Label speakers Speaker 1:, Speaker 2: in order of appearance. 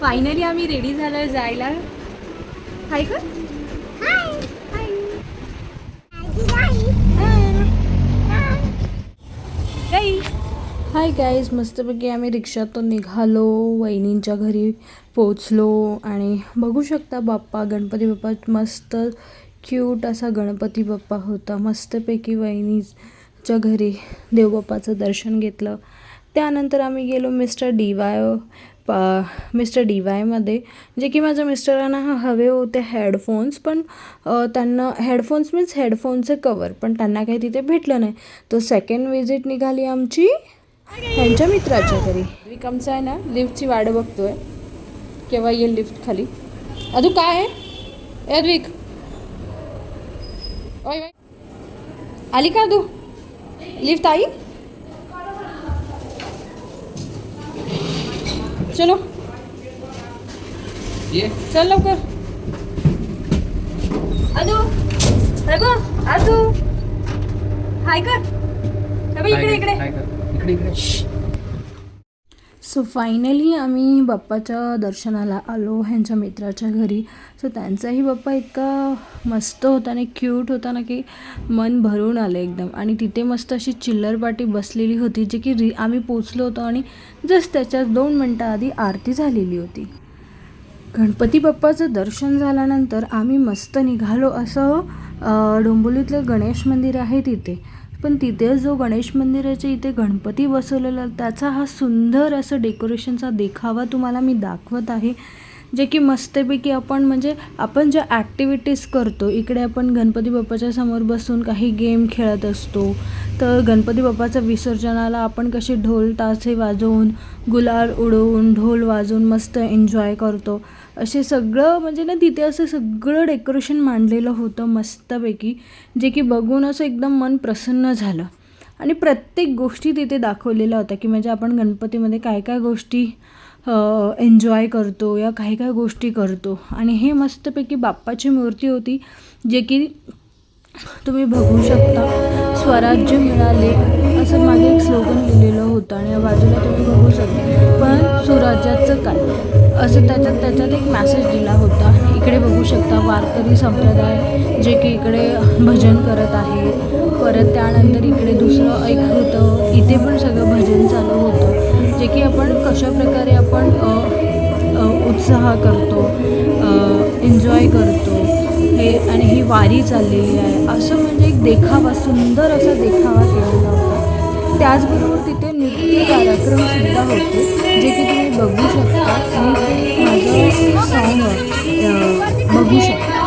Speaker 1: Finally आम्ही ready झालो जायला. हाय का? हाय गाईज मस्तपैकी आम्ही रिक्षातून निघालो वहिनींच्या घरी पोचलो आणि बघू शकता बाप्पा गणपती बाप्पा मस्त क्यूट असा गणपती बाप्पा होता. मस्तपैकी वहिनीच्या घरी देवबाप्पाचं दर्शन घेतलं. त्यानंतर आम्ही गेलो मिस्टर डी वाय पा मिस्टर डी वायमध्ये जे की माझ्या मिस्टरांना हा हवे होते हेडफोन्स पण त्यांना हेडफोन्स मीन्स हेडफोनचे कवर पण त्यांना काही तिथे भेटलं नाही. तर सेकंड विजिट निघाली आमची त्यांच्या मित्राच्या घरी. विकमचा आहे ना लिफ्टची वाट बघतोय. केव्हा येईल लिफ्ट खाली? अजून काय आहे? ए अद्विक. ओय. आली का तू लिफ्ट आई? चलो।
Speaker 2: ये।
Speaker 1: चल लवकर। अदू हे बघ अदू। हाय कर। इकडे इकडे।
Speaker 2: इकडे इकडे।
Speaker 1: सो फायनली आम्ही बाप्पाच्या दर्शनाला आलो ह्यांच्या मित्राच्या घरी. सो त्यांचाही बाप्पा इतका मस्त होता आणि क्यूट होता ना की मन भरून आलं एकदम. आणि तिथे मस्त अशी चिल्लर पाटी बसलेली होती जी की री आम्ही पोचलो होतो आणि जस्ट त्याच्या दोन मिनटं आधी आरती झालेली होती. गणपती बाप्पाचं दर्शन झाल्यानंतर आम्ही मस्त निघालो असं डोंबोलीतलं गणेश मंदिर आहे तिथे. पण तिथे जो गणेश मंदिराच्या इथे गणपती बसवलेला त्याचा हा सुंदर असं डेकोरेशनचा देखावा तुम्हाला मी दाखवत आहे जे की मस्तपैकी आपण म्हणजे आपण ज्या ॲक्टिव्हिटीज करतो इकडे आपण गणपती बाप्पाच्या समोर बसून काही गेम खेळत असतो तर गणपती बाप्पाच्या विसर्जनाला आपण कसे ढोल तासे वाजवून गुलाल उडवून ढोल वाजवून मस्त एन्जॉय करतो. असे सगळं म्हणजे ना तिथे असं सगळं डेकोरेशन मांडलेलं होतं मस्तपैकी जे की बघून असं एकदम मन प्रसन्न झालं. आणि प्रत्येक गोष्टी तिथे दाखवलेल्या होत्या की म्हणजे आपण गणपतीमध्ये काय काय गोष्टी एन्जॉय करतो या काही काय गोष्टी करतो. आणि हे मस्तपैकी बाप्पाची मूर्ती होती जे की तुम्ही बघू शकता स्वराज्य मिळाले असं मागे एक स्लोगन लिहिलेलं होतं आणि या बाजूला तुम्ही बघू शकता. पण स्वराज्याचं काय? असं त्याच्यात त्याच्यात एक मॅसेज दिला होता. इकडे बघू शकता वारकरी संप्रदाय जे की इकडे भजन करत आहे. परत त्यानंतर इकडे दुसरं एक होतं. इथे पण सगळं भजन चालू होतं. जे की आपण कशाप्रकारे आपण उत्साह करतो एन्जॉय करतो. हे आणि ही वारी चाललेली आहे. असं म्हणजे एक देखावा सुंदर असा देखावा केलेला होता त्याचबरोबर तिथे नृत्य कार्यक्रमसुद्धा होते जे की तुम्ही बघू शकता. आणि ते माझं सॉन्ग बघू शकता.